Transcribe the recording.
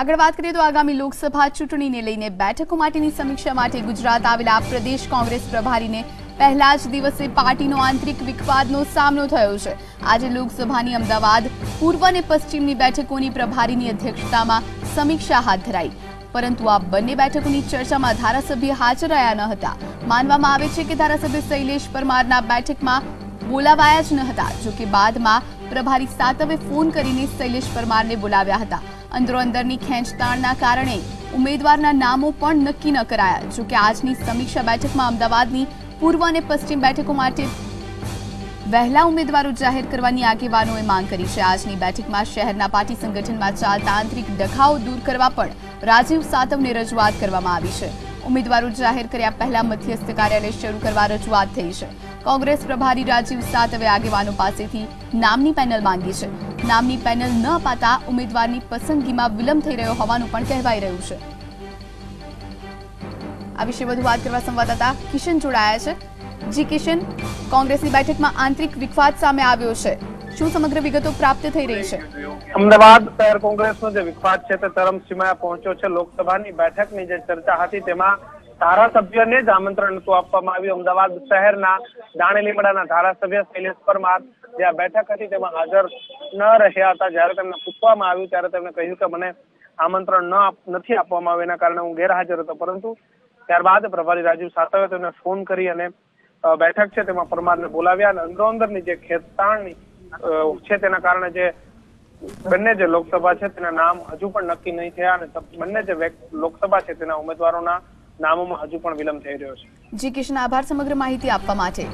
આગળ વાત કરીએ તો આગામી લોકસભા ચૂંટણીને લઈને બેઠકો માટેની સમીક્ષા માટે ગુજરાત આવેલા પ્રદેશ કોંગ્રેસ પ્રભારીને પહેલા જ દિવસે પાર્ટીનો આંતરિક વિખવાદનો સામનો થયો છે. આજે લોકસભાની અમદાવાદ, પૂર્વ અને પશ્ચિમની બેઠકોની પ્રભારીની અધ્યક્ષતામાં સમીક્ષા હાથ ધરાઈ. પરંતુ આ બંને બેઠકોની ચર્ચામાં ધારાસભ્ય હાજર રહ્યા ન હતા. માનવામાં આવે છે કે ધારાસભ્ય શૈલેષ પરમારના બેઠકમાં બોલાવાયા જ ન હતા, જોકે બાદમાં પ્રભારી સાતવે ફોન કરીને શૈલેષ પરમારને બોલાવ્યા હતા. અંદરો અંદરની ખેંચતાણના કારણે ઉમેદવારના નામો પણ નક્કી ન કરાયા. જોકે આજની સમીક્ષા બેઠકમાં અમદાવાદની પૂર્વ અને પશ્ચિમ બેઠકો માટે વહેલા ઉમેદવારો જાહેર કરવાની આગેવાનોએ માંગ કરી છે. આજની બેઠકમાં શહેરના પાર્ટી સંગઠનમાં ચાલતા આંતરિક ડખાઓ દૂર કરવા પણ રાજીવ સાતવને રજૂઆત કરવામાં આવી છે. ઉમેદવારો જાહેર કર્યા પહેલા મધ્યસ્થ કાર્યાલય શરૂ કરવા રજૂઆત થઈ છે. કોંગ્રેસ પ્રભારી રાજીવ સાતવે આગેવાનો પાસેથી નામની પેનલ માંગી છે. નામની પેનલ ન અપાતા ઉમેદવારની પસંદગીમાં વિલંબ થઈ રહ્યો હોવાનું પણ કહેવાઈ રહ્યું છે. આ વિશે વધુ વાત કરવા સંવાદદાતા કિશન જોડાયા છે. જી કિશન, કોંગ્રેસની બેઠકમાં આંતરિક વિખવાદ સામે આવ્યો છે. શું સમગ્ર વિગતો પ્રાપ્ત થઈ રહી છે? અમદાવાદ શહેર કોંગ્રેસનો જે વિખવાદ છે તે ચરમસીમાએ પહોંચ્યો છે. લોકસભાની બેઠકની જે ચર્ચા હતી તેમાં ધારાસભ્યને જ આમંત્રણ હતું આપવામાં આવ્યું. અમદાવાદ શહેરના દાણીલીમડાના ધારાસભ્ય શૈલેષ પરમાર જે આ બેઠક હતી, તેમાં હાજર ન રહ્યા હતા. જ્યારે તેમને પૂછવામાં આવ્યું, ત્યારે તેમણે કહ્યું કે મને આમંત્રણ ન નથી આપવામાં આવ્યું. એના કારણે હું ગેરહાજર હતો. પરંતુ ત્યારબાદ પ્રભારી રાજીવ સાતવે તેમને ફોન કરી અને બેઠક છે તેમાં પરમારને બોલાવ્યા અને અંદરોઅંદરની જે ખેતાણની છે તેના કારણે જે બંને જે લોકસભા છે તેના નામ હજુ પણ નક્કી નહીં થયા અને બંને જે લોકસભા છે તેના ઉમેદવારોના નામોમાં હજુ પણ વિલંબ થઈ રહ્યો છે. જી કિશન આભાર સમગ્ર માહિતી આપવા માટે.